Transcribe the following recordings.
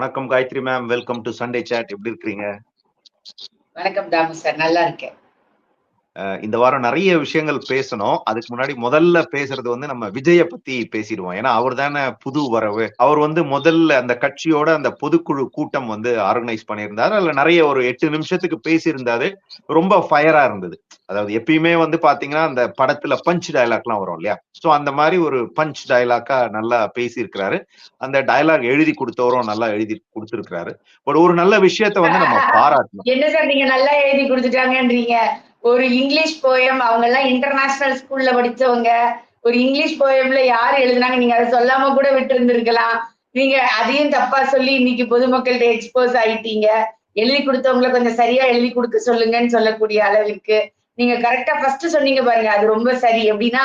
வணக்கம் Gayathri ma'am welcome to Sunday chat எப்படி இருக்கிறீங்க? வணக்கம் தாமு சார். நல்லா இருக்கேன். இந்த வாரம் நிறைய விஷயங்கள் பேசணும். அதுக்கு முன்னாடி முதல்ல பேசுறது வந்து நம்ம விஜய பத்தி பேசிடுவோம். ஏன்னா அவர் தானே புது வரவு. அவர் வந்து முதல்ல அந்த கட்சியோட அந்த பொதுக்குழு கூட்டம் வந்து ஆர்கனைஸ் பண்ணியிருந்தாரு. அதுல நிறைய ஒரு எட்டு நிமிஷத்துக்கு பேசியிருந்தாரு. ரொம்ப ஃபயரா இருந்தது. அதாவது எப்பயுமே வந்து பாத்தீங்கன்னா அந்த படத்துல பஞ்ச் டயலாக்லாம் வரும் இல்லையா? சோ அந்த மாதிரி ஒரு பஞ்ச் டயலாக்கா நல்லா பேசியிருக்கிறாரு. அந்த டயலாக் எழுதி கொடுத்தவரும் நல்லா எழுதி கொடுத்துருக்கிறாரு. பட் ஒரு நல்ல விஷயத்த வந்து நம்ம பாராட்டணும். என்ன சார் நீங்க நல்லா எழுதி கொடுத்துட்டாங்கன்றீங்க? ஒரு இங்கிலீஷ் போயம் அவங்க எல்லாம் இன்டர்நேஷனல் ஸ்கூல்ல படிச்சவங்க. ஒரு இங்கிலீஷ் போயம்ல யார் எழுதுனாங்க? நீங்க அதை சொல்லாம கூட விட்டு இருந்திருக்கலாம் நீங்க அதையும் தப்பா சொல்லி இன்னைக்கு பொதுமக்கள்கிட்ட எக்ஸ்போஸ் ஆயிட்டீங்க. எழுதி கொடுத்தவங்களை கொஞ்சம் சரியா எழுதி கொடுக்க சொல்லுங்கன்னு சொல்லக்கூடிய அளவுக்கு நீங்க கரெக்டா ஃபர்ஸ்ட் சொன்னீங்க பாருங்க அது ரொம்ப சரி. எப்படின்னா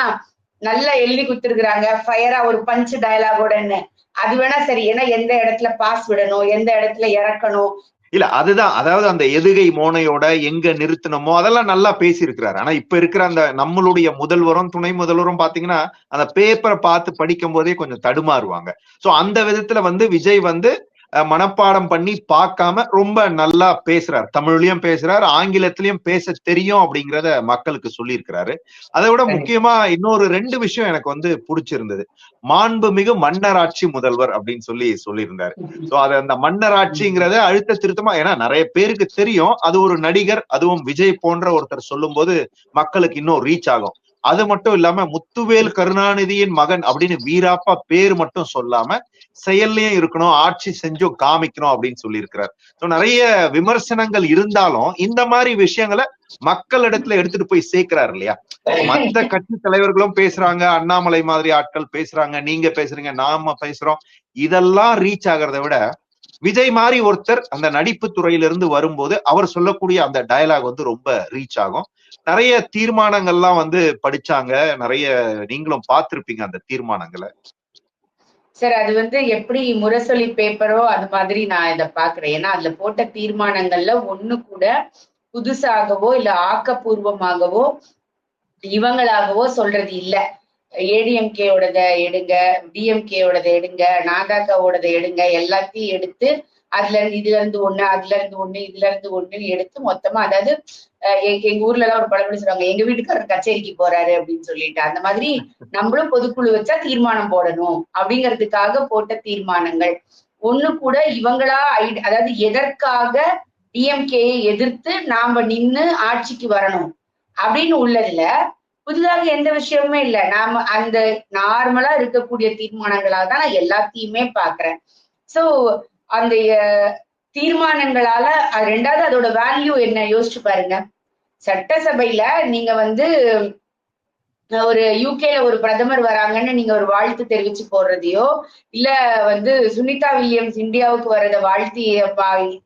நல்லா எழுதி கொடுத்துருக்குறாங்க. ஃபயரா ஒரு பஞ்ச் டயலாகோடன்னு அது வேணா சரி. ஏன்னா எந்த இடத்துல பாஸ் விடணும்? எந்த இடத்துல இறக்கணும்? இல்ல அதுதான். அதாவது அந்த எதுகை மோனையோட எங்க நிறுத்தணுமோ அதெல்லாம் நல்லா பேசியிருக்கிறாரு. ஆனா இப்ப இருக்கிற அந்த நம்மளுடைய முதல்வரும் துணை முதல்வரும் பாத்தீங்கன்னா அந்த பேப்பரை பார்த்து படிக்கும் போதே கொஞ்சம் தடுமாறுவாங்க. சோ அந்த விதத்துல வந்து விஜய் வந்து மனப்பாடம் பண்ணி பார்க்காம ரொம்ப நல்லா பேசுறாரு. தமிழ்லயும் பேசுறாரு ஆங்கிலத்திலயும் பேச தெரியும் அப்படிங்கறத மக்களுக்கு சொல்லியிருக்கிறாரு. அதை விட. முக்கியமா இன்னொரு ரெண்டு விஷயம் எனக்கு வந்து பிடிச்சிருந்தது. மாண்புமிகு மன்னராட்சி முதல்வர் அப்படின்னு சொல்லி சொல்லியிருந்தாரு. சோ அது அந்த மன்னராட்சிங்கிறத அழுத்த திருத்தமா ஏன்னா நிறைய பேருக்கு தெரியும். அது ஒரு நடிகர் அதுவும் விஜய் போன்ற ஒருத்தர் சொல்லும்போது மக்களுக்கு இன்னும் ரீச் ஆகும். அது மட்டும் இல்லாம முத்துவேல் கருணாநிதியின் மகன் அப்படின்னு வீராப்பா பேர் மட்டும் சொல்லாம செயல்லயும் இருக்கணும் ஆட்சி செஞ்சும் காமிக்கணும் அப்படின்னு சொல்லியிருக்கிறார். ஸோ நிறைய விமர்சனங்கள் இருந்தாலும் இந்த மாதிரி விஷயங்களை மக்களிடத்துல எடுத்துட்டு போய் சேர்க்கிறாரு இல்லையா? மத்த கட்சி தலைவர்களும் பேசுறாங்க அண்ணாமலை மாதிரி ஆட்கள் பேசுறாங்க நீங்க பேசுறீங்க நாம பேசுறோம். இதெல்லாம் ரீச் ஆகிறத விட விஜய் மாதிரி ஒருத்தர் அந்த நடிப்பு துறையிலிருந்து வரும்போது அவர் சொல்லக்கூடிய அந்த டயலாக் வந்து ரொம்ப ரீச் ஆகும். நிறைய தீர்மானங்கள்லாம் வந்து படிச்சாங்க. நிறைய நீங்களும் பார்த்திருப்பீங்க அந்த தீர்மானங்களை. சார் அது வந்து எப்படி முரசொலி பேப்பரோ அது மாதிரி நான் இதை பாக்குறேன் ஏன்னா அதுல போட்ட தீர்மானங்கள்ல ஒண்ணு கூட புதுசாகவோ இல்ல ஆக்கப்பூர்வமாகவோ இவங்களாகவோ சொல்றது இல்ல. ஏடிஎம்கேயோடத எடுங்க டிஎம்கேயோடத எடுங்க நாதாக்காவோடத எடுங்க எல்லாத்தையும் எடுத்து அதுல இருந்து இதுல இருந்து ஒண்ணு அதுல இருந்து ஒண்ணு இதுல இருந்து ஒண்ணுன்னு எடுத்து மொத்தமா அதாவது எங்க எங்க ஊர்ல எல்லாம் ஒரு பழமொழி சொல்லுவாங்க எங்க வீட்டுக்காரர் கச்சேரிக்கு போறாரு அப்படின்னு சொல்லிட்டு. அந்த மாதிரி நம்மளும் பொதுக்குழு வச்சா தீர்மானம் போடணும் அப்படிங்கிறதுக்காக போட்ட தீர்மானங்கள். ஒண்ணு கூட இவங்களா ஐ- அதாவது எதற்காக டிஎம்கேயை எதிர்த்து நாம நின்னு ஆட்சிக்கு வரணும் அப்படின்னு உள்ளதுல புதிதாக எந்த விஷயமுமே இல்ல. நாம அந்த நார்மலா இருக்கக்கூடிய தீர்மானங்களா தான் நான் எல்லாத்தையுமே பாக்குறேன். சோ அந்த தீர்மானங்களால அது ரெண்டாவது அதோட வேல்யூ என்ன? யோசிச்சு பாருங்க. சட்டசபையில நீங்க வந்து ஒரு யூகேல ஒரு பிரதமர் வராங்கன்னு நீங்க ஒரு வாழ்த்து தெரிவிச்சு போடுறதையோ இல்ல வந்து சுனிதா வில்லியம்ஸ் இந்தியாவுக்கு வர்றத வாழ்த்தி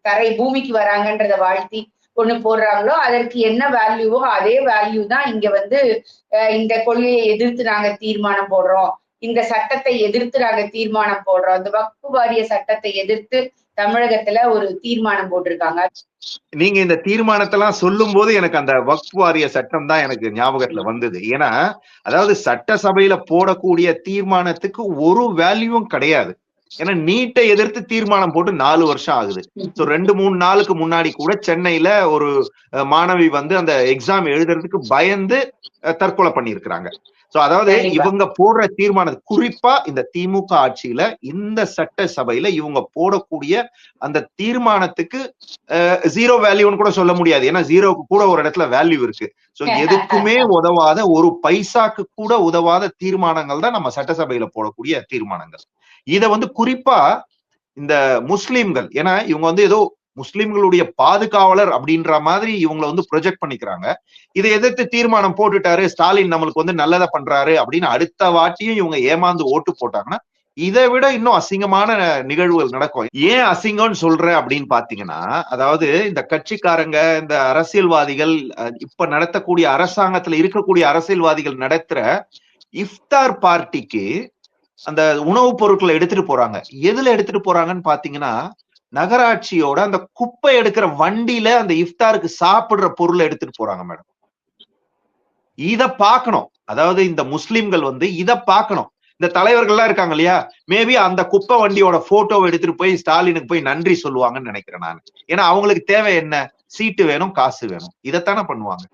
தரை பூமிக்கு வராங்கன்றத வாழ்த்தி ஒண்ணு போடுறாங்களோ அதற்கு என்ன வேல்யூவோ அதே வேல்யூ தான் இங்க வந்து இந்த கொள்கையை எதிர்த்து நாங்க தீர்மானம் போடுறோம். இந்த சட்டத்தை எதிர்த்து நாங்க தீர்மானம் போடுறோம். இந்த வக்பு வாரிய சட்டத்தை எதிர்த்து தமிழகத்துல ஒரு தீர்மானம் போட்டிருக்காங்க. நீங்க இந்த தீர்மானத்தெல்லாம் சொல்லும் போது எனக்கு அந்த வக்ஃப் வாரிய சட்டம் தான் எனக்கு ஞாபகத்துல வந்தது. ஏன்னா அதாவது சட்டசபையில போடக்கூடிய தீர்மானத்துக்கு ஒரு வேல்யூவும் கிடையாது. ஏன்னா நீட்டை எதிர்த்து தீர்மானம் போட்டு நாலு வருஷம் ஆகுது. சோ ரெண்டு மூணு நாளுக்கு முன்னாடி கூட சென்னையில ஒரு மாணவி வந்து அந்த எக்ஸாம் எழுதுறதுக்கு பயந்து தற்கொலை பண்ணியிருக்கிறாங்க. சோ அதாவது. இவங்க போடுற தீர்மானம் குறிப்பா இந்த திமுக ஆட்சியில இந்த சட்டசபையில இவங்க போடக்கூடிய அந்த தீர்மானத்துக்கு ஜீரோ வேல்யூன்னு கூட சொல்ல முடியாது. ஏன்னா ஜீரோக்கு கூட ஒரு இடத்துல வேல்யூ இருக்கு. சோ எதுக்குமே உதவாத ஒரு பைசாக்கு கூட உதவாத தீர்மானங்கள் தான் நம்ம சட்டசபையில போடக்கூடிய தீர்மானங்கள். இத வந்து குறிப்பா இந்த முஸ்லீம்கள் ஏன்னா இவங்க வந்து ஏதோ முஸ்லிம்களுடைய பாதுகாவலர் அப்படின்ற மாதிரி இவங்களை வந்து ப்ரொஜெக்ட் பண்ணிக்கிறாங்க. இதை எதிர்த்து தீர்மானம் போட்டுட்டாரு ஸ்டாலின் நம்மளுக்கு வந்து நல்லதை பண்றாரு அப்படின்னு அடுத்த வாட்டியும் இவங்க ஏமாந்து ஓட்டு போட்டாங்கன்னா இதை விட இன்னும் அசிங்கமான நிகழ்வுகள் நடக்கும். ஏன் அசிங்கம்னு சொல்றேன் அப்படின்னு பாத்தீங்கன்னா அதாவது இந்த கட்சிக்காரங்க இந்த அரசியல்வாதிகள் அஹ், இப்ப நடத்தக்கூடிய அரசாங்கத்துல இருக்கக்கூடிய அரசியல்வாதிகள் நடத்துற இஃப்தார் பார்ட்டிக்கு அந்த உணவுப் பொருட்களை எடுத்துட்டு போறாங்க. எதுல எடுத்துட்டு போறாங்கன்னு பாத்தீங்கன்னா நகராட்சியோட அந்த குப்பை எடுக்கிற வண்டியில அந்த இஃப்தாருக்கு சாப்பிடுற பொருளை எடுத்துட்டு போறாங்க மேடம். இத பாக்கணும் அதாவது இந்த முஸ்லிம்கள் வந்து இத பார்க்கணும். இந்த தலைவர்கள்லாம் இருக்காங்க இல்லையா? மேபி அந்த குப்பை வண்டியோட போட்டோவை எடுத்துட்டு போய் ஸ்டாலினுக்கு போய் நன்றி சொல்லுவாங்கன்னு நினைக்கிறேன் நான். ஏன்னா அவங்களுக்கு தேவை என்ன? சீட்டு வேணும் காசு வேணும். இதைத்தானே பண்ணுவாங்க.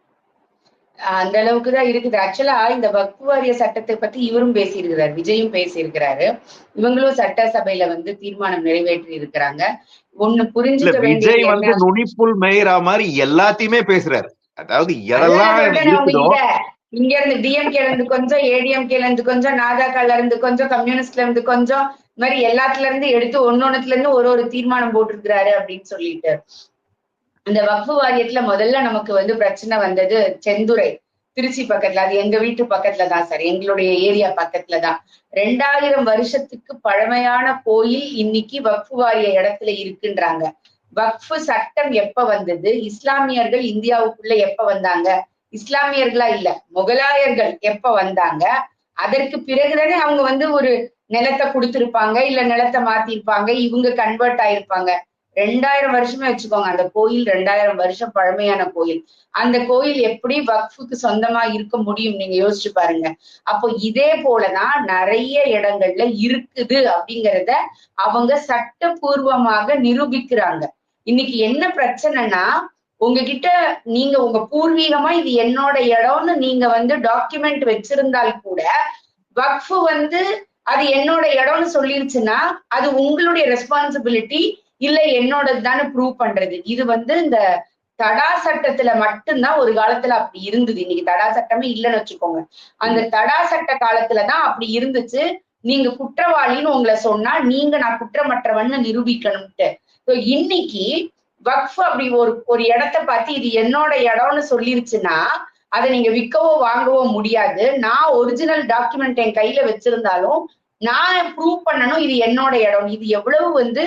அந்த அளவுக்கு தான் இருக்குது. ஆக்சுவலா இந்த வக்ஃபு வாரிய சட்டத்தை பத்தி இவரும் பேசியிருக்கிறார் விஜயும் பேசியிருக்கிறாரு. இவங்களும் சட்டசபையில வந்து தீர்மானம் நிறைவேற்றி இருக்கிறாங்க. ஒண்ணு புரிஞ்சுக்க விஜய் வந்து நுனிப்புல் மேய்றா மாதிரி எல்லாத்தையுமே பேசுறாரு. அதாவது இங்க இருந்து டிஎம்கேல இருந்து கொஞ்சம் ஏடிஎம்கேல இருந்து கொஞ்சம் நாதாக்கால இருந்து கொஞ்சம் கம்யூனிஸ்ட்ல இருந்து கொஞ்சம் இந்த மாதிரி எல்லாத்துல இருந்து எடுத்து ஒன்னொன்னுத்துல இருந்து ஒரு ஒரு தீர்மானம் போட்டிருக்கிறாரு அப்படின்னு சொல்லிட்டு. இந்த வக்ஃபு வாரியத்துல முதல்ல நமக்கு வந்து பிரச்சனை வந்தது செந்துரை திருச்சி பக்கத்துல அது எங்க வீட்டு பக்கத்துல தான் சார். எங்களுடைய ஏரியா பக்கத்துல தான். ரெண்டாயிரம் வருஷத்துக்கு பழமையான கோயில் இன்னைக்கு வக்ஃபு வாரிய இடத்துல இருக்குன்றாங்க. வக்ஃபு சட்டம் எப்ப வந்தது? இஸ்லாமியர்கள் இந்தியாவுக்குள்ள எப்ப வந்தாங்க? இஸ்லாமியர்களா இல்ல முகலாயர்கள் எப்ப வந்தாங்க? அதற்கு பிறகுதானே அவங்க வந்து ஒரு நிலத்தை கொடுத்திருப்பாங்க இல்ல நிலத்தை மாத்திருப்பாங்க இவங்க கன்வெர்ட் ஆயிருப்பாங்க. ரெண்டாயிரம் வருஷமே வச்சுக்கோங்க. அந்த கோயில் ரெண்டாயிரம் வருஷம் பழமையான கோயில். அந்த கோயில் எப்படி வக்ஃபுக்கு சொந்தமா இருக்க முடியும் நீங்க யோசிச்சு பாருங்க. அப்போ இதே போலதான் நிறைய இடங்கள்ல இருக்குது அப்படிங்கறத அவங்க சட்டபூர்வமாக நிரூபிக்கிறாங்க. இன்னைக்கு என்ன பிரச்சனைனா உங்ககிட்ட நீங்க உங்க பூர்வீகமா இது என்னோட இடம்னு நீங்க வந்து டாக்குமெண்ட் வச்சிருந்தால் கூட வக்ஃபு வந்து அது என்னோட இடம்னு சொல்லிருச்சுன்னா அது உங்களுடைய ரெஸ்பான்சிபிலிட்டி இல்ல என்னோடது தானே ப்ரூவ் பண்றது. இது வந்து இந்த தடா சட்டத்துல மட்டும்தான் ஒரு காலத்துல அப்படி இருந்தது. இன்னைக்கு தடா சட்டமே இல்லைன்னு வச்சுக்கோங்க. அந்த தடா சட்ட காலத்துலதான் அப்படி இருந்துச்சு. நீங்க குற்றவாளின்னு உங்களை சொன்னா நீங்க நான் குற்றமற்றவன்னு நிரூபிக்கணும்ட்டு. இன்னைக்கு வக்ஃப் அப்படி ஒரு ஒரு இடத்த பார்த்து இது என்னோட இடம்னு சொல்லிருச்சுன்னா அதை நீங்க விற்கவோ வாங்கவோ முடியாது. நான் ஒரிஜினல் டாக்குமெண்ட் என் கையில வச்சிருந்தாலும் நான் ப்ரூவ் பண்ணணும் இது என்னோட இடம். இது எவ்வளவு வந்து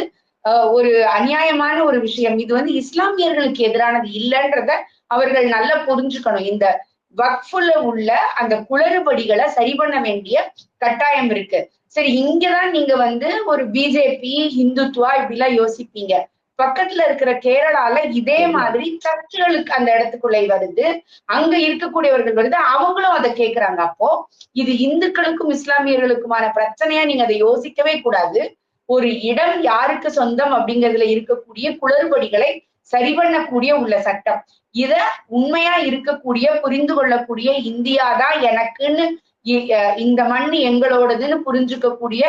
ஒரு அநியாயமான ஒரு விஷயம். இது வந்து இஸ்லாமியர்களுக்கு எதிரானது இல்லைன்றத அவர்கள் நல்லா புரிஞ்சுக்கணும். இந்த வக்ஃபுல உள்ள அந்த குளறுபடிகளை சரி பண்ண வேண்டிய கட்டாயம் இருக்கு. சரி இங்கதான் நீங்க வந்து ஒரு பிஜேபி இந்துத்துவா இப்படிலாம் யோசிப்பீங்க. பக்கத்துல இருக்கிற கேரளால இதே மாதிரி சர்ச்சுகளுக்கு அந்த இடத்துக்குள்ளே வருது. அங்க இருக்கக்கூடியவர்கள் வருது. அவங்களும் அதை கேக்குறாங்க. அப்போ இது இந்துக்களுக்கும் இஸ்லாமியர்களுக்குமான பிரச்சனையா நீங்க அதை யோசிக்கவே கூடாது. ஒரு இடம் யாருக்கு சொந்தம் அப்படிங்கிறதுல இருக்கக்கூடிய குளறுபடிகளை சரி பண்ணக்கூடிய உள்ள சட்டம். இத உண்மையா இருக்கக்கூடிய புரிந்து கொள்ளக்கூடிய இந்தியா தான் எனக்குன்னு இந்த மண் எங்களோடதுன்னு புரிஞ்சுக்கக்கூடிய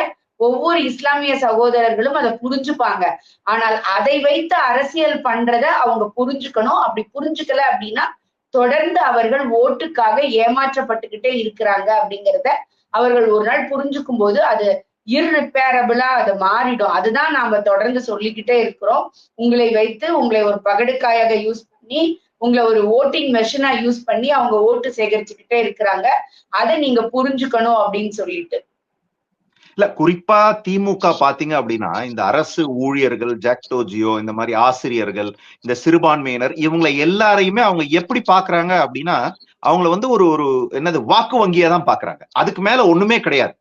ஒவ்வொரு இஸ்லாமிய சகோதரர்களும் அதை புரிஞ்சுப்பாங்க. ஆனால் அதை வைத்து அரசியல் பண்றத அவங்க புரிஞ்சுக்கணும். அப்படி புரிஞ்சுக்கல அப்படின்னா தொடர்ந்து அவர்கள் ஓட்டுக்காக ஏமாற்றப்பட்டுக்கிட்டே இருக்கிறாங்க அப்படிங்கிறத அவர்கள் ஒரு நாள் புரிஞ்சுக்கும் போது அது இர்ரிப்பேரபிளா அது மாறிடும். அதுதான் நாம தொடர்ந்து சொல்லிக்கிட்டே இருக்கிறோம். உங்களை வைத்து உங்களை ஒரு பகடுக்காயாக யூஸ் பண்ணி உங்களை ஒரு ஓட்டிங் மெஷினா யூஸ் பண்ணி அவங்க ஓட்டு சேகரிச்சுக்கிட்டே இருக்கிறாங்க. அதை நீங்க புரிஞ்சுக்கணும் அப்படின்னு சொல்லிட்டு. இல்ல குறிப்பா திமுக பாத்தீங்க அப்படின்னா இந்த அரசு ஊழியர்கள் ஜாக்டோ ஜியோ இந்த மாதிரி ஆசிரியர்கள் இந்த சிறுபான்மையினர் இவங்களை எல்லாரையுமே அவங்க எப்படி பாக்குறாங்க அப்படின்னா அவங்கள வந்து ஒரு ஒரு என்னது வாக்கு வங்கியா தான் பாக்குறாங்க. அதுக்கு மேல ஒண்ணுமே கிடையாது.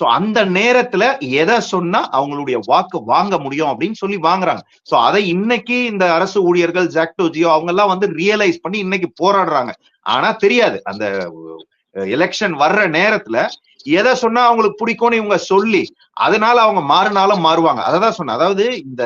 சோ அந்த நேரத்துல எதை சொன்னா அவங்களுடைய வாக்கு வாங்க முடியும் அப்படின்னு சொல்லி வாங்குறாங்க. சோ அதை இன்னைக்கு இந்த அரசு ஊழியர்கள் ஜாக்டோஜியோ அவங்க எல்லாம் வந்து ரியலைஸ் பண்ணி இன்னைக்கு போராடுறாங்க. ஆனா தெரியாது. அந்த எலெக்ஷன் வர்ற நேரத்துல எதை சொன்னா அவங்களுக்கு பிடிக்கும்னு இவங்க சொல்லி அதனால அவங்க மாறினாலும் மாறுவாங்க. அததான் சொன்னேன். அதாவது இந்த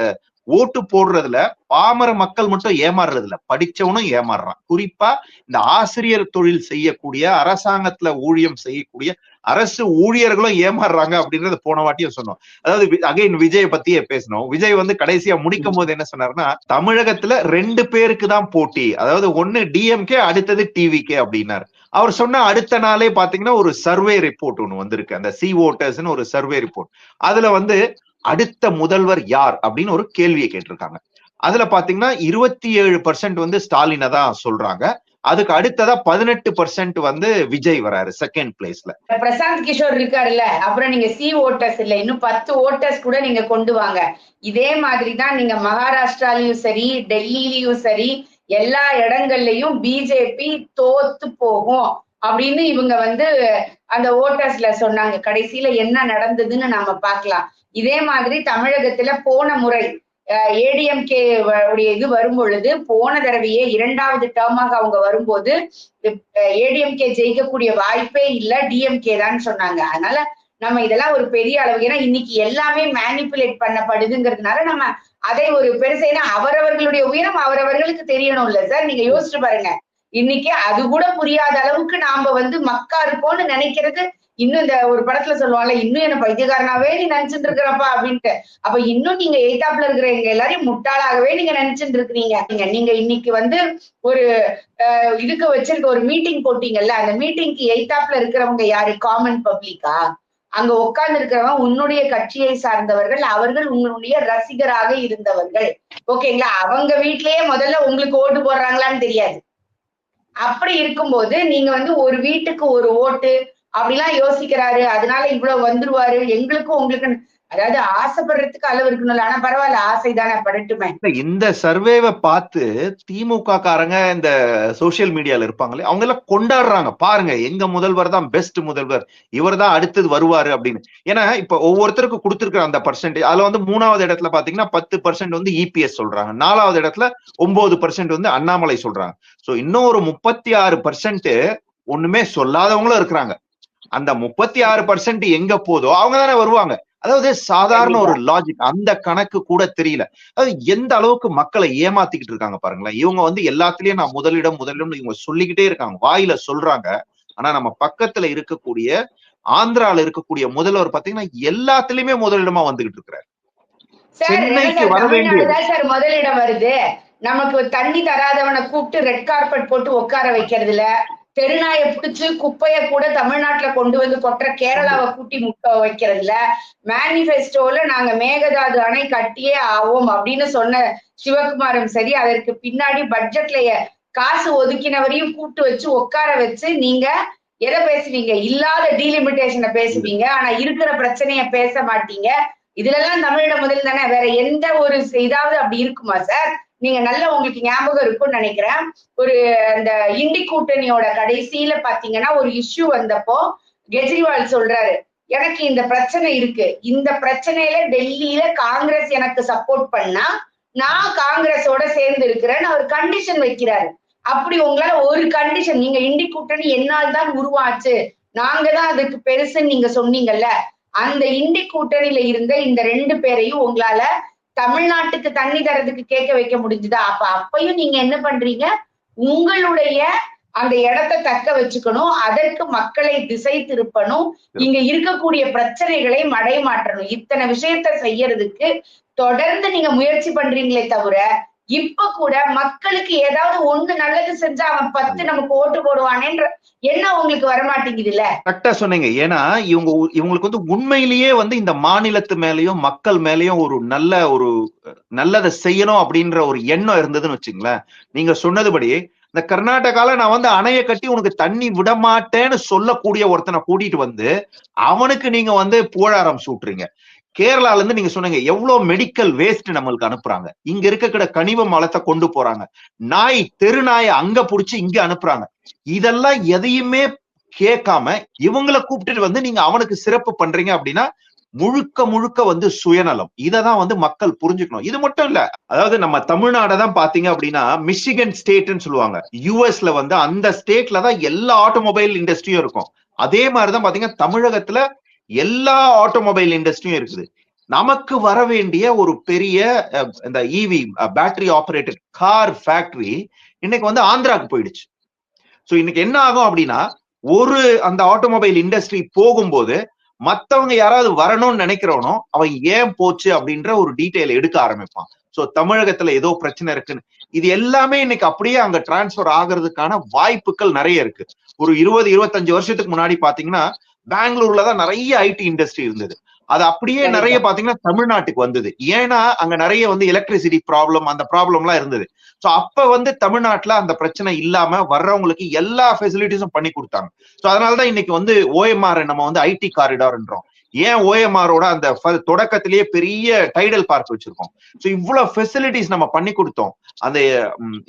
ஓட்டு போடுறதுல பாமர மக்கள் மட்டும் ஏமாறுறது இல்ல. படிச்சவனும் ஏமாறுறான். குறிப்பா இந்த ஆசிரியர் தொழில் செய்யக்கூடிய அரசாங்கத்துல ஊழியம் செய்யக்கூடிய அரசு ஊழியர்களும் ஏமாறுறாங்க அப்படின்றத போன வாட்டியும் சொன்னோம். அதாவது அகைன் விஜய் பத்தியே பேசணும். விஜய் வந்து கடைசியா முடிக்கும் போது என்ன சொன்னாருன்னா தமிழகத்துல ரெண்டு பேருக்கு தான் போட்டி. அதாவது ஒண்ணு டிஎம்கே அடுத்தது டிவிகே அப்படின்னாரு. அவர் சொன்ன அடுத்த நாளே பாத்தீங்கன்னா ஒரு சர்வே ரிப்போர்ட் ஒன்று வந்திருக்கு. அந்த சி ஓட்டர்ஸ்னு ஒரு சர்வே ரிப்போர்ட். அதுல வந்து அடுத்த முதல்வர் யார் அப்படின்னு ஒரு கேள்வியை கேட்டிருக்காங்க. அதுல பாத்தீங்கன்னா இருபத்தி ஏழு பர்சன்ட் வந்து ஸ்டாலினை தான் சொல்றாங்க. அதுக்கு அடுத்ததா பதினெட்டு பர்சன்ட் வந்து விஜய் வராரு செகண்ட் பிளேஸ்ல பிரசாந்த் கிஷோர் இருக்காருல்ல அப்புறம் நீங்க சி ஓட்டர்ஸ் இல்ல இன்னும் பத்து ஓட்டர்ஸ் கூட நீங்க கொண்டு வாங்க. இதே மாதிரி தான் நீங்க மகாராஷ்டிராலையும் சரி டெல்லியிலயும் சரி எல்லா இடங்கள்லயும் பிஜேபி தோத்து போகும். அப்படின்னு இவங்க வந்து அந்த ஓட்டர்ஸ்ல சொன்னாங்க. கடைசியில என்ன நடந்ததுன்னு நாம பார்க்கலாம். இதே மாதிரி தமிழகத்துல போன முறை ஏடிஎம்கே உடைய இது வரும் பொழுது போன தடவையே இரண்டாவது டேர்மாக அவங்க வரும்போது ஏடிஎம்கே ஜெயிக்கக்கூடிய வாய்ப்பே இல்ல டிஎம்கே தான் சொன்னாங்க. அதனால நம்ம இதெல்லாம் ஒரு பெரிய அளவு ஏன்னா இன்னைக்கு எல்லாமே மேனிப்புலேட் பண்ணப்படுதுங்கிறதுனால நம்ம அதை ஒரு பெருசைனா அவரவர்களுடைய உயரம் அவரவர்களுக்கு தெரியணும் இல்ல சார். நீங்க யோசிச்சு பாருங்க. இன்னைக்கு அது கூட புரியாத அளவுக்கு நாம வந்து மக்கா இருப்போம்னு நினைக்கிறது இன்னும் இந்த ஒரு படத்துல சொல்லுவாங்கல்ல இன்னும் என்ன பைத்தியக்காரனாவே நீ நினைச்சிட்டு இருக்கிறப்பா அப்படின்ட்டு. அப்ப இன்னும் நீங்க எய்தாப்ல இருக்கிற எங்க எல்லாரையும் முட்டாளாகவே நீங்க நினைச்சிட்டு இருக்கிறீங்க. நீங்க நீங்க இன்னைக்கு வந்து ஒரு அஹ், இதுக்கு வச்சிருக்க ஒரு மீட்டிங் போட்டீங்கல்ல அந்த மீட்டிங்க்கு எய்தாப்ல இருக்கிறவங்க யாரு? காமன் பப்ளிக்கா அங்க உட்கார்ந்து இருக்கிறவங்க உன்னுடைய கட்சியை சார்ந்தவர்கள் அவர்கள் உங்களுடைய ரசிகராக இருந்தவர்கள். ஓகேங்களா? அவங்க வீட்லயே முதல்ல உங்களுக்கு ஓட்டு போடுறாங்களான்னு தெரியாது. அப்படி இருக்கும்போது நீங்க வந்து ஒரு வீட்டுக்கு ஒரு ஓட்டு அப்படிலாம் யோசிக்கிறாரு. அதனால இவ்வளவு வந்துருவாரு. எங்களுக்கும் உங்களுக்கு அதாவது ஆசைப்படுறதுக்கு அளவு இருக்கணும்ல. ஆனா பரவாயில்ல ஆசைதானே படட்டுமே. இந்த சர்வேவை பார்த்து திமுக காரங்க இந்த சோசியல் மீடியால இருப்பாங்களே அவங்க எல்லாம் கொண்டாடுறாங்க. பாருங்க எங்க முதல்வர் தான் பெஸ்ட் முதல்வர். இவர் தான் அடுத்தது வருவாரு அப்படின்னு. ஏன்னா இப்ப ஒவ்வொருத்தருக்கு கொடுத்திருக்கிற அந்த பர்சன்டேஜ் அதுல வந்து மூணாவது இடத்துல பாத்தீங்கன்னா பத்து பர்சன்ட் வந்து இபிஎஸ் சொல்றாங்க. நாலாவது இடத்துல ஒன்பது பர்சன்ட் வந்து அண்ணாமலை சொல்றாங்க. சோ இன்னும் ஒரு முப்பத்தி ஆறு பர்சன்ட் ஒண்ணுமே சொல்லாதவங்களும் இருக்கிறாங்க. அந்த முப்பத்தி ஆறு பர்சன்ட் எங்க போதோ அவங்க தானே வருவாங்க. அதாவது சாதாரண ஒரு லாஜிக் அந்த கணக்கு கூட தெரியல. அது எந்த அளவுக்கு மக்களை ஏமாத்திக்கிட்டு இருக்காங்க பாருங்களேன். இவங்க வந்து எல்லாத்துலயும் நான் முதலிடம் முதலிடம் இவங்க சொல்லிக்கிட்டே இருக்காங்க. வாயில சொல்றாங்க. ஆனா நம்ம பக்கத்துல இருக்கக்கூடிய ஆந்திரால இருக்கக்கூடிய முதல்வர் பாத்தீங்கன்னா எல்லாத்துலயுமே முதலிடமா வந்துகிட்டு இருக்கிறாரு. சென்னைக்கு வர வேண்டிய- சார் முதலிடம் வருது. நமக்கு தண்ணி தராதவனை கூப்பிட்டு ரெட் கார்பெட் போட்டு உட்கார வைக்கிறது இல்ல தெருநாயை பிடிச்சு குப்பைய கூட தமிழ்நாட்டுல கொண்டு வந்து கொட்டுற கேரளாவை கூட்டி முட்ட வைக்கிறது இல்ல மேனிபெஸ்டோல நாங்க மேகதாது அணை கட்டியே ஆவோம் அப்படின்னு சொன்ன சிவகுமாரும் சரி அதற்கு பின்னாடி பட்ஜெட்ல காசு ஒதுக்கினவரையும் கூட்டு வச்சு உட்கார வச்சு நீங்க எதை பேசுவீங்க? இல்லாத டீலிமிட்டேஷனை பேசுவீங்க. ஆனா இருக்கிற பிரச்சனைய பேச மாட்டீங்க. இதுல எல்லாம் தமிழோட முதல் தானே? வேற எந்த ஒரு இதாவது அப்படி இருக்குமா சார் நீங்க நல்ல உங்களுக்கு ஞாபகம் இருக்கும்னு நினைக்கிறேன். ஒரு அந்த இண்டி கூட்டணியோட கடைசியில பாத்தீங்கன்னா ஒரு இஷ்யூ வந்தப்போ கெஜ்ரிவால் சொல்றாரு எனக்கு இந்த பிரச்சனை இருக்கு. இந்த பிரச்சனையில டெல்லியில காங்கிரஸ் எனக்கு சப்போர்ட் பண்ணா நான் காங்கிரஸோட சேர்ந்து இருக்கிறேன்னு அவர் கண்டிஷன் வைக்கிறாரு. அப்படி உங்களால ஒரு கண்டிஷன் நீங்க இண்டி கூட்டணி என்னால் தான் உருவாச்சு. நாங்க தான் அதுக்கு பெருசுன்னு நீங்க சொன்னீங்கல்ல. அந்த இண்டி கூட்டணியில இருந்த இந்த ரெண்டு பேரையும் உங்களால தமிழ்நாட்டுக்கு தண்ணி தரதுக்கு கேட்க வைக்க முடிஞ்சுதா? அப்ப அப்பயும் நீங்க என்ன பண்றீங்க? உங்களுடைய அந்த இடத்தை தக்க வச்சுக்கணும். அதற்கு மக்களை திசை திருப்பணும். இங்க இருக்கக்கூடிய பிரச்சனைகளை மடைமாற்றணும். இத்தனை விஷயத்த செய்யறதுக்கு தொடர்ந்து நீங்க முயற்சி பண்றீங்களே தவிர இப்ப கூட மக்களுக்கு ஏதாவது ஒண்ணு நல்லது செஞ்சா அவன் பத்து நமக்கு ஓட்டு போடுவானேன்ற எண்ணம் உங்களுக்கு வரமாட்டேங்குது இல்ல கரெக்டா சொன்னீங்க. ஏன்னா இவங்க இவங்களுக்கு வந்து உண்மையிலேயே வந்து இந்த மாநிலத்து மேலயும் மக்கள் மேலயும் ஒரு நல்ல ஒரு நல்லதை செய்யணும் அப்படின்ற ஒரு எண்ணம் இருந்ததுன்னு வச்சுங்களேன். நீங்க சொன்னதுபடி இந்த கர்நாடகால நான் வந்து அணையை கட்டி உனக்கு தண்ணி விட மாட்டேன்னு சொல்லக்கூடிய ஒருத்தனை கூட்டிட்டு வந்து அவனுக்கு நீங்க வந்து புகழாரம் சூட்டுறீங்க. கேரளால இருந்து நீங்க சொன்னீங்க எவ்வளவு மெடிக்கல் வேஸ்ட் நம்மளுக்கு அனுப்புறாங்க. இங்க இருக்கக்கூட கனிம மலத்தை கொண்டு போறாங்க. நாய் தெரு நாயை அங்க புடிச்சு இங்க அனுப்புறாங்க. இதெல்லாம் எதையுமே கேட்காம இவங்களை கூப்பிட்டுட்டு வந்து நீங்க அவனுக்கு சிறப்பு பண்றீங்க அப்படின்னா முழுக்க முழுக்க வந்து சுயநலம். இததான் வந்து மக்கள் புரிஞ்சுக்கணும். இது மட்டும் இல்ல அதாவது நம்ம தமிழ்நாட தான் பாத்தீங்க அப்படின்னா மிஷிகன் ஸ்டேட்னு சொல்லுவாங்க. யூஎஸ்ல வந்து அந்த ஸ்டேட்ல தான் எல்லா ஆட்டோமொபைல் இண்டஸ்ட்ரியும் இருக்கும். அதே மாதிரிதான் பாத்தீங்கன்னா தமிழகத்துல எல்லா ஆட்டோமொபைல் இண்டஸ்ட்ரியும் இருக்குது. நமக்கு வர வேண்டிய ஒரு பெரிய இந்த EV battery operated car factory இன்னைக்கு வந்து ஆந்திராக்கு போயிடுச்சு. சோ இன்னைக்கு என்ன ஆகும் அப்படின்னா ஒரு அந்த ஆட்டோமொபைல் இண்டஸ்ட்ரி போகும்போது மத்தவங்க யாராவது வரணும்னு நினைக்கிறவனோ அவன் ஏன் போச்சு அப்படின்ற ஒரு டீட்டெயில் எடுக்க ஆரம்பிப்பான். சோ தமிழகத்துல ஏதோ பிரச்சனை இருக்குன்னு. இது எல்லாமே இன்னைக்கு அப்படியே அங்க டிரான்ஸ்பர் ஆகிறதுக்கான வாய்ப்புகள் நிறைய இருக்கு. ஒரு இருபது இருபத்தஞ்சு வருஷத்துக்கு முன்னாடி பாத்தீங்கன்னா பெங்களூர்ல தான் நிறைய ஐடி இண்டஸ்ட்ரி இருந்தது. அது அப்படியே. நிறைய பாத்தீங்கன்னா தமிழ்நாட்டுக்கு வந்தது. ஏன்னா அங்க நிறைய வந்து எலக்ட்ரிசிட்டி ப்ராப்ளம் அந்த ப்ராப்ளம் எல்லாம் இருந்தது. சோ அப்ப வந்து தமிழ்நாட்டுல அந்த பிரச்சனை இல்லாம வர்றவங்களுக்கு எல்லா ஃபெசிலிட்டிஸும் பண்ணி கொடுத்தாங்க. சோ அதனாலதான் இன்னைக்கு வந்து ஓஎம்ஆர் நம்ம வந்து ஐடி காரிடார்ன்றோம் ஏன் ஓஎம்ஆரோட அந்த தொடக்கத்திலேயே பெரிய டைடல் பார்க் வச்சிருக்கோம். சோ இவ்வளவு ஃபெசிலிட்டிஸ் நம்ம பண்ணி கொடுத்தோம். அந்த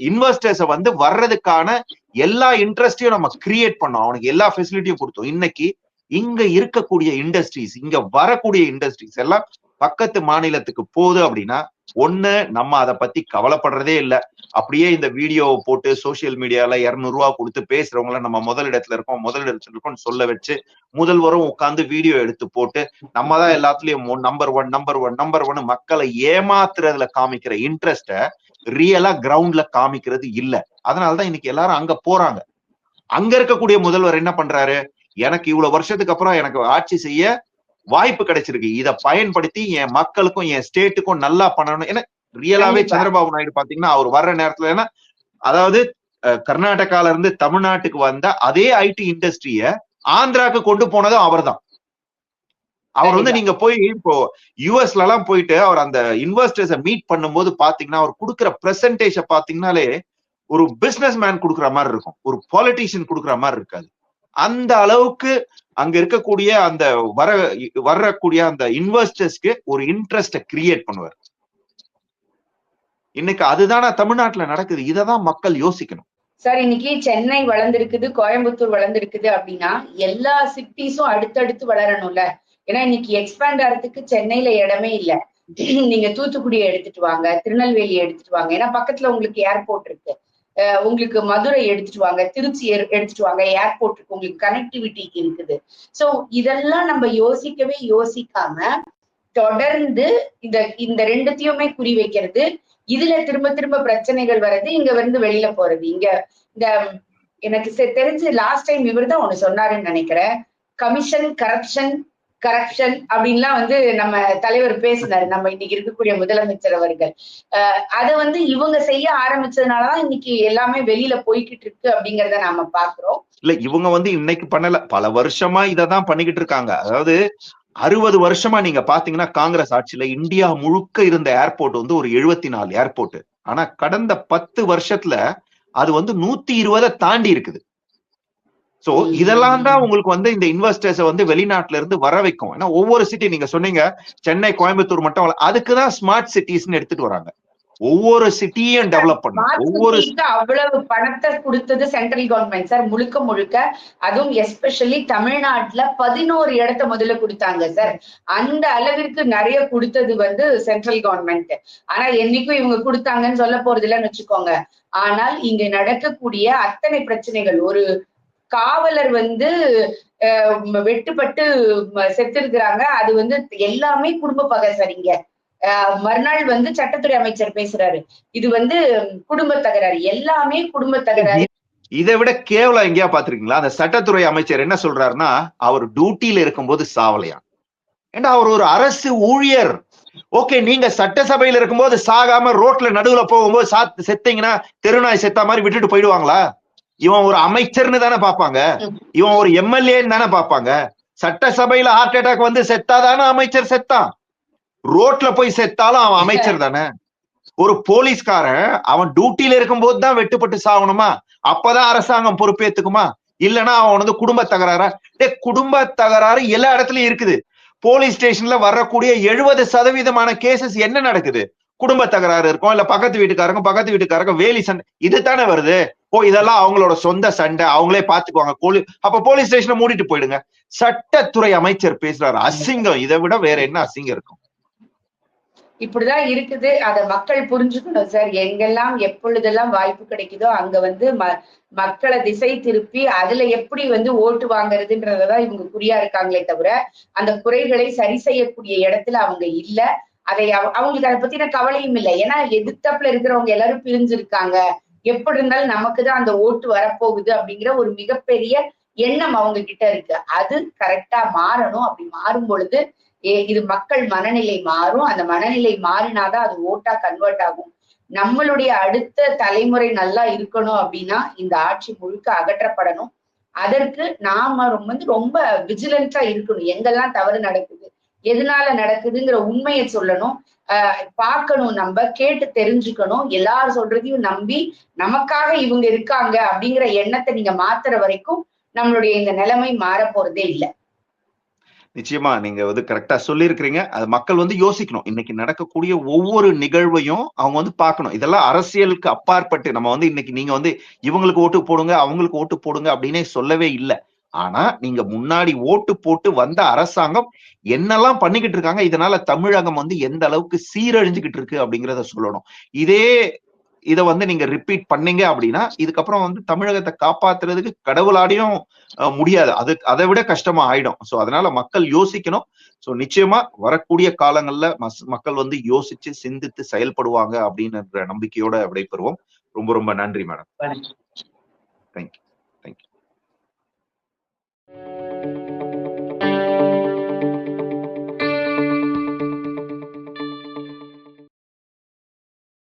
இன்வெஸ்டர்ஸ வந்து வர்றதுக்கான எல்லா இன்ட்ரெஸ்டையும் நம்ம கிரியேட் பண்ணோம். அவனுக்கு எல்லா ஃபெசிலிட்டியும் கொடுத்தோம். இன்னைக்கு இங்க இருக்கக்கூடிய இண்டஸ்ட்ரீஸ் இங்க வரக்கூடிய இண்டஸ்ட்ரீஸ் எல்லாம் பக்கத்து மாநிலத்துக்கு போகுது அப்படின்னா ஒண்ணு நம்ம அதை பத்தி கவலைப்படுறதே இல்ல. அப்படியே இந்த வீடியோவை போட்டு சோசியல் மீடியால இருநூறு ரூபா கொடுத்து பேசுறவங்கள நம்ம முதலிடத்துல இருக்கோம் முதலிடத்துல இருக்கோம்னு சொல்ல வச்சு முதல்வரும் உட்கார்ந்து வீடியோ எடுத்து போட்டு நம்ம தான் எல்லாத்துலயும் number one number one number one மக்களை ஏமாத்துறதுல காமிக்கிற இன்ட்ரெஸ்ட ரியலா கிரவுண்ட்ல காமிக்கிறது இல்ல. அதனாலதான் இன்னைக்கு எல்லாரும் அங்க போறாங்க. அங்க இருக்கக்கூடிய முதல்வர் என்ன பண்றாரு? எனக்கு இவ்வளவு வருஷத்துக்கு அப்புறம் எனக்கு ஆட்சி செய்ய வாய்ப்பு கிடைச்சிருக்கு. இத பயன்படுத்தி என் மக்களுக்கும் என் ஸ்டேட்டுக்கும் நல்லா பண்ணணும். ஏன்னா ரியலாவே. சந்திரபாபு நாயுடு பாத்தீங்கன்னா அவர் வர்ற நேரத்துல ஏன்னா அதாவது கர்நாடகால இருந்து தமிழ்நாட்டுக்கு வந்த அதே ஐடி இண்டஸ்ட்ரிய ஆந்திராக்கு கொண்டு போனதும் அவர்தான். அவர் வந்து. நீங்க போய் இப்போ யூஎஸ்ல எல்லாம் போயிட்டு அவர் அந்த இன்வெஸ்டர்ஸ மீட் பண்ணும்போது பாத்தீங்கன்னா அவர் கொடுக்குற பிரசன்டேஷ பாத்தீங்கன்னாலே ஒரு பிசினஸ் மேன் கொடுக்குற மாதிரி இருக்கும். ஒரு பாலிட்டிஷியன் கொடுக்குற மாதிரி இருக்காது. அந்த அளவுக்கு அங்க இருக்கக்கூடிய அந்த வர வரக்கூடிய அந்த இன்வெஸ்டர்ஸ்க்கு ஒரு இன்ட்ரெஸ்ட கிரியேட் பண்ணுவார். இன்னைக்கு அதுதான் தமிழ்நாட்டுல நடக்குது. இததான் மக்கள் யோசிக்கணும். சார் இன்னைக்கு சென்னை வளர்ந்திருக்குது கோயம்புத்தூர் வளர்ந்துருக்குது அப்படின்னா எல்லா சிட்டிஸும் அடுத்தடுத்து வளரணும்ல. ஏன்னா இன்னைக்கு எக்ஸ்பேண்ட் ஆகிறதுக்கு சென்னையில இடமே இல்ல. நீங்க தூத்துக்குடியை எடுத்துட்டு வாங்க திருநெல்வேலி எடுத்துட்டு வாங்க. ஏன்னா பக்கத்துல உங்களுக்கு ஏர்போர்ட் இருக்கு. உங்களுக்கு மதுரை எடுத்துட்டு வாங்க திருச்சி எடுத்துட்டு வாங்க ஏர்போர்ட்டுக்கு உங்களுக்கு கனெக்டிவிட்டி இருக்குது. சோ இதெல்லாம் நம்ம யோசிக்கவே யோசிக்காம தொடர்ந்து இந்த இந்த ரெண்டுத்தையுமே குறி வைக்கிறது. இதுல திரும்ப திரும்ப பிரச்சனைகள் வர்றது இங்க வந்து வெளியில போறது. இங்க இந்த எனக்கு செ- தெரிஞ்சு லாஸ்ட் டைம் இவர் தான் ஒண்ணு சொன்னாருன்னு நினைக்கிறேன். கமிஷன் கரப்ஷன் கரப்ஷன் அப்படின்லாம் வந்து நம்ம தலைவர் பேசினாரு. நம்ம இன்னைக்கு இருக்கக்கூடிய முதலமைச்சர் அவர்கள். அஹ் அதை வந்து இவங்க செய்ய ஆரம்பிச்சதுனாலதான் இன்னைக்கு எல்லாமே வெளியில போய்கிட்டு இருக்கு அப்படிங்கறத நாம பாக்குறோம் இல்ல இவங்க வந்து இன்னைக்கு பண்ணல. பல வருஷமா இததான் பண்ணிக்கிட்டு இருக்காங்க. அதாவது அறுபது வருஷமா நீங்க பாத்தீங்கன்னா காங்கிரஸ் ஆட்சியில இந்தியா முழுக்க இருந்த ஏர்போர்ட் வந்து ஒரு எழுபத்தி நாலு ஏர்போர்ட். ஆனா கடந்த பத்து வருஷத்துல அது வந்து நூத்தி இருபதை தாண்டி இருக்குது. சோ. இதெல்லாம் தான் உங்களுக்கு வந்து இந்த இன்வெஸ்டர்ஸ் வந்து வெளிநாட்டுல இருந்து வர வைக்கும். ஏன்னா ஒவ்வொரு சிட்டி நீங்க சொன்னீங்க சென்னை கோயம்புத்தூர் மட்டும் அதுக்குதான் ஸ்மார்ட் சிட்டிஸ்னு எடுத்துட்டு வராங்க. ஒவ்வொரு சிட்டியும் டெவலப் பண்ணும். ஒவ்வொரு அவ்வளவு பணத்தை கொடுத்தது சென்ட்ரல் கவர்மெண்ட் சார் முழுக்க முழுக்க. அதுவும் எஸ்பெஷலி தமிழ்நாட்டுல பதினோரு இடத்த முதல்ல கொடுத்தாங்க சார். அந்த அளவிற்கு நிறைய கொடுத்தது வந்து சென்ட்ரல் கவர்மெண்ட் ஆனா என்னைக்கும் இவங்க கொடுத்தாங்கன்னு சொல்ல போறது இல்லைன்னு வச்சுக்கோங்க. ஆனால் இங்க நடக்கக்கூடிய அத்தனை பிரச்சனைகள் ஒரு காவலர் வந்து அஹ், வெட்டுப்பட்டு ம- செத்திருக்கிறாங்க. அது வந்து எல்லாமே குடும்ப பகை சரிங்க இங்க. மறுநாள் வந்து சட்டத்துறை அமைச்சர் பேசுறாரு. இது வந்து குடும்ப தகராறு. எல்லாமே குடும்ப தகராறு. இதை விட கேவலம் எங்கேயா பாத்திருக்கீங்களா அந்த சட்டத்துறை அமைச்சர் என்ன சொல்றாருன்னா அவர் டியூட்டியில இருக்கும்போது சாவலையாம். ஏன்னா அவர் ஒரு அரசு ஊழியர். ஓகே நீங்க சட்டசபையில இருக்கும்போது சாகாம ரோட்ல நடுவுல போகும்போது சாத் செத்தீங்கன்னா தெருநாய் செத்தா மாதிரி விட்டுட்டு போயிடுவாங்களா? இவன் ஒரு அமைச்சர்னு தானே பாப்பாங்க இவன் ஒரு எம்எல்ஏன்னு தானே பாப்பாங்க சட்டசபையில ஹார்ட் அட்டாக் வந்து செத்தாதானே அமைச்சர் செத்தான். ரோட்ல போய் செத்தாலும் அவன் அமைச்சர் தானே. ஒரு போலீஸ்காரன் அவன் டியூட்டியில இருக்கும்போது தான் வெட்டுப்பட்டு சாகணுமா? அப்பதான் அரசாங்கம் பொறுப்பேத்துக்குமா? இல்லைன்னா அவன் வந்து குடும்ப தகராறா? டேய் குடும்ப தகராறு எல்லா இடத்துலயும் இருக்குது. போலீஸ் ஸ்டேஷன்ல வரக்கூடிய எழுபது சதவீதமான கேசஸ் என்ன நடக்குது? குடும்ப தகராறு இருக்கும். இல்ல பக்கத்து வீட்டுக்காரங்க பக்கத்து வீட்டுக்காரங்க வேலி சண்டை. இது தானே வருது? ஓ இதெல்லாம் அவங்களோட சொந்த சண்டை. அவங்களே பாத்துக்குவாங்க. போலி அப்ப போலீஸ் ஸ்டேஷனை மூடிட்டு போயிடுங்க. சட்டத்துறை அமைச்சர் பேசுறாரு. அசிங்கம். இதை விட வேற என்ன அசிங்கம் இருக்கும்? இப்படிதான் இருக்குது. அத மக்கள் புரிஞ்சுக்கணும் சார். எங்கெல்லாம் எப்பொழுதெல்லாம் வாய்ப்பு கிடைக்குதோ அங்க வந்து ம மக்களை திசை திருப்பி அதுல எப்படி வந்து ஓட்டு வாங்குறதுன்றதான் இவங்க குறியா இருக்காங்களே தவிர அந்த குறைகளை சரி செய்யக்கூடிய இடத்துல அவங்க இல்ல. அதை அவ- அவங்களுக்கு அதை பத்தின கவலையும் இல்லை. ஏன்னா எதிர்த்தப்புல இருக்கிறவங்க எல்லாரும் பிரிஞ்சிருக்காங்க. எப்படி இருந்தாலும் நமக்கு தான் அந்த ஓட்டு வரப்போகுது அப்படிங்கிற ஒரு மிகப்பெரிய எண்ணம் அவங்க கிட்ட இருக்கு. அது கரெக்டா மாறணும். அப்படி மாறும் பொழுது இது மக்கள் மனநிலை மாறும். அந்த மனநிலை மாறினாதான் அது ஓட்டா கன்வெர்ட் ஆகும். நம்மளுடைய அடுத்த தலைமுறை நல்லா இருக்கணும் அப்படின்னா இந்த ஆட்சி முழுக்க அகற்றப்படணும். அதற்கு நாம ரொம்ப வந்து ரொம்ப விஜிலண்டா இருக்கணும். எங்கெல்லாம் தவறு நடக்குது எதனால நடக்குதுங்கிற உண்மையை சொல்லணும். பார்க்கணும் நம்ம கேட்டு தெரிஞ்சுக்கணும். எல்லாரும் சொல்றதையும் நம்பி நமக்காக இவங்க இருக்காங்க அப்படிங்கிற எண்ணத்தை நீங்க மாத்துற வரைக்கும் நம்மளுடைய இந்த நிலைமை மாற போறதே இல்லை. நிச்சயமா நீங்க வந்து கரெக்டா சொல்லியிருக்கிறீங்க. அது மக்கள் வந்து யோசிக்கணும். இன்னைக்கு நடக்கக்கூடிய ஒவ்வொரு நிகழ்வையும் அவங்க வந்து பார்க்கணும். இதெல்லாம் அரசியலுக்கு அப்பாற்பட்டு நம்ம வந்து இன்னைக்கு நீங்க வந்து இவங்களுக்கு ஓட்டு போடுங்க அவங்களுக்கு ஓட்டு போடுங்க அப்படின்னே சொல்லவே இல்லை. ஆனா நீங்க முன்னாடி ஓட்டு போட்டு வந்த அரசாங்கம் என்னெல்லாம் பண்ணிக்கிட்டு இருக்காங்க இதனால தமிழகம் வந்து எந்த அளவுக்கு சீரழிஞ்சுக்கிட்டு இருக்கு அப்படிங்கிறத சொல்லணும். இதே இத வந்து நீங்க ரிப்பீட் பண்ணீங்க அப்படின்னா இதுக்கப்புறம் வந்து தமிழகத்தை காப்பாத்துறதுக்கு கடவுளாடியும் முடியாது. அது அதை விட கஷ்டமா ஆயிடும். சோ அதனால மக்கள் யோசிக்கணும். சோ நிச்சயமா வரக்கூடிய காலங்கள்ல மஸ்- மக்கள் வந்து யோசிச்சு சிந்தித்து செயல்படுவாங்க அப்படின்ற நம்பிக்கையோட விடைபெறுவோம். ரொம்ப ரொம்ப நன்றி மேடம். வணக்கம் Thank you.